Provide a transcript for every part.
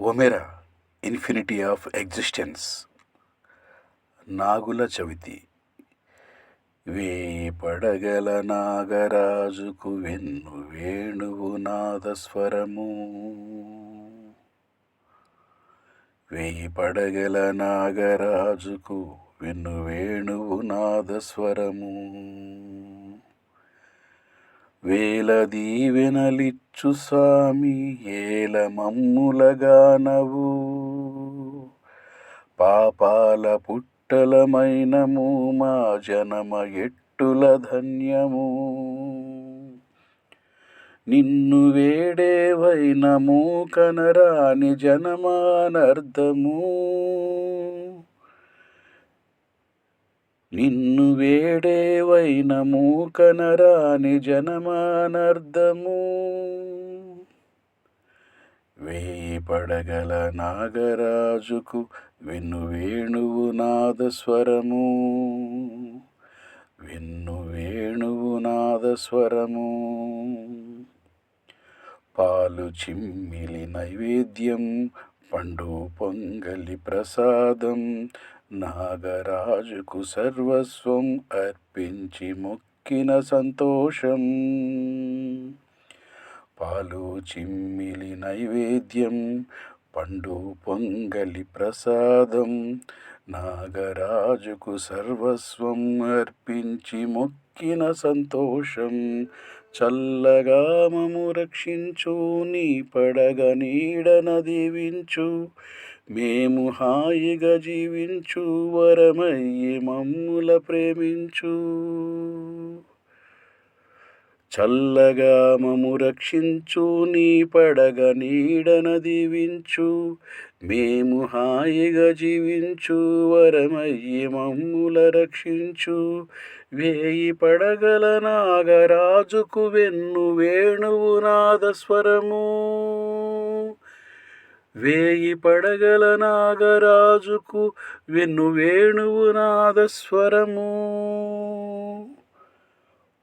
Omera infinity of existence. Nagula Chavithi. వేపడగల పడగల నాగరాజుకు వెన్ను వేణువు నాదస్వరము. వేయి పడగల నాగరాజుకు వెన్ను వేణువు నాదస్వరము. వేల దీవెనలిచ్చు స్వామి ఏల మమ్ములగానవు పాపాల పుట్టలమైనము మా జనమ ఎట్టుల ధన్యము. నిన్ను వేడేవైనము కనరాని జనమానర్ధము నిన్ను వేడేవైనము కనరాని జనమానర్ధము వేయి పడగల నాగరాజుకు విన్ను వేణువు నాదస్వరము. వెన్ను వేణువు నాదస్వరము. పాలు చిమ్మిలి నైవేద్యం పండు పొంగలి ప్రసాదం నాగరాజుకు సర్వస్వం అర్పించి మొక్కిన సంతోషం. పాలు చిమ్మిలి నైవేద్యం పండు పొంగలి ప్రసాదం నాగరాజుకు సర్వస్వం అర్పించి మొక్కిన సంతోషం. చల్లగా మము రక్షించు నీ పడగ నీడన దీవించు మేము హాయిగా జీవించు వరమయ్యి మమ్ముల ప్రేమించు. చల్లగా మము రక్షించు నీ పడగ నీడన దీవించు. మేము హాయిగా జీవించు వరమయ్యి మమ్ముల రక్షించు. వేయి పడగల నాగరాజుకు వెన్ను వేణువు నాదస్వరము. వేయి పడగల నాగరాజుకు వెన్ను వేణువు నాదస్వరము.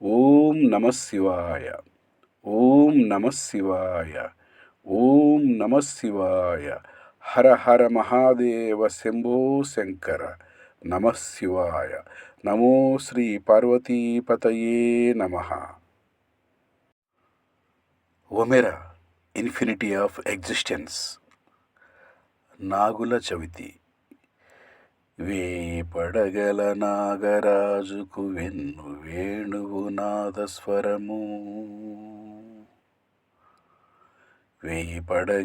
ఓం నమ శివాయ. ఓం నమ శివాయ. ఓం నమ శివాయ. హర హర మహాదేవ శంభో శంకర. నమ శివాయ. నమో శ్రీ పార్వతీపతయే నమ. Omera infinity of existence. Nagula Chavithi. వేయి పడగల నాగరాజుకు వెన్ను వేణువు నాదస్వరము. వేయి పడగ